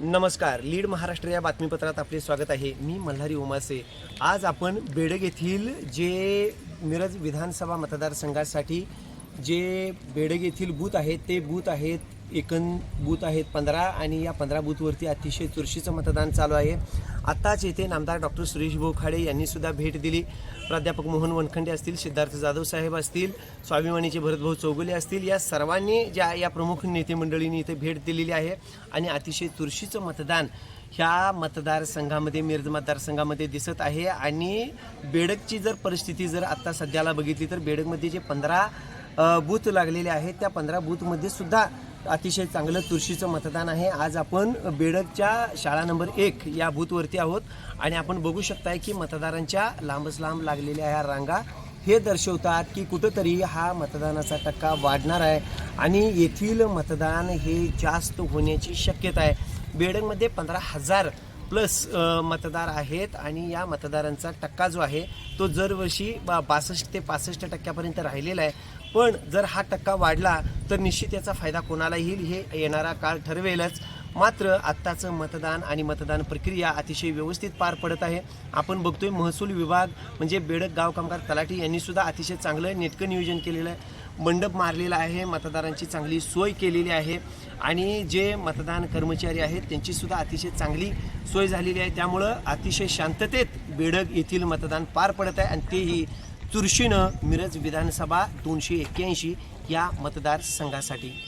नमस्कार लीड महाराष्ट्र या बातमीपत्रात आपले स्वागत आहे. मी मल्हारी उमासे. आज आपण बेडग येथील जे मिरज विधानसभा मतदारसंघासाठी जे बेडग येथील बूथ आहेत ते बूथ आहेत एकूण बूथ आहेत पंधरा आणि या पंधरा बूथवरती अतिशय चुरशीचं मतदान चालू आहे. आत्ताच येथे नामदार डॉक्टर सुरेश बोखाडे यांनीसुद्धा भेट दिली. प्राध्यापक मोहन वनखंडे असतील सिद्धार्थ जाधव साहेब असतील स्वाभिमानीचे भरतभाऊ चौगुले असतील या सर्वांनी ज्या या प्रमुख नेते मंडळींनी इथे भेट दिलेली आहे आणि अतिशय चुरशीचं मतदान ह्या मतदारसंघामध्ये मिरज मतदारसंघामध्ये दिसत आहे. आणि बेडकची जर परिस्थिती जर आत्ता सध्याला बघितली तर बेडकमध्ये जे पंधरा बूथ लागलेले आहेत त्या पंधरा बूथमध्ये सुद्धा अतिशय चांगलं तुळशीचं मतदान आहे. आज आपण बेडकच्या शाळा नंबर एक या बूथवरती आहोत. आणि आपण बघू शकताय की मतदारांच्या लांबच लांब लागलेल्या ह्या रांगा हे दर्शवतात की कुठंतरी हा मतदानाचा टक्का वाढणार आहे. आणि येथील मतदान हे जास्त होण्याची शक्यता आहे. बेडकमध्ये पंधरा हजार प्लस मतदार आहेत आणि या मतदारांचा टक्का जो आहे तो दरवर्षी बा बासष्ट ते पासष्ट टक्क्यापर्यंत राहिलेला आहे. पण जर हा टक्का वाढला तर निश्चित याचा फायदा कोणाला येईल हे येणारा काळ ठरवेलच. मात्र आत्ताचं मतदान आणि मतदान प्रक्रिया अतिशय व्यवस्थित पार पडत आहे. आपण बघतोय महसूल विभाग म्हणजे बेडक गाव कामगार तलाठी यांनी सुद्धा अतिशय चांगलं नेटकं नियोजन केलेलं आहे. मंडप मारलेला आहे मतदारांची चांगली सोय केलेली आहे आणि जे मतदान कर्मचारी आहेत त्यांचीसुद्धा अतिशय चांगली सोय झालेली आहे. त्यामुळं अतिशय शांततेत बेडग येथील मतदान पार पडत आहे आणि तेही चुरशीनं मिरज विधानसभा दोनशे एक्क्याऐंशी या मतदारसंघासाठी.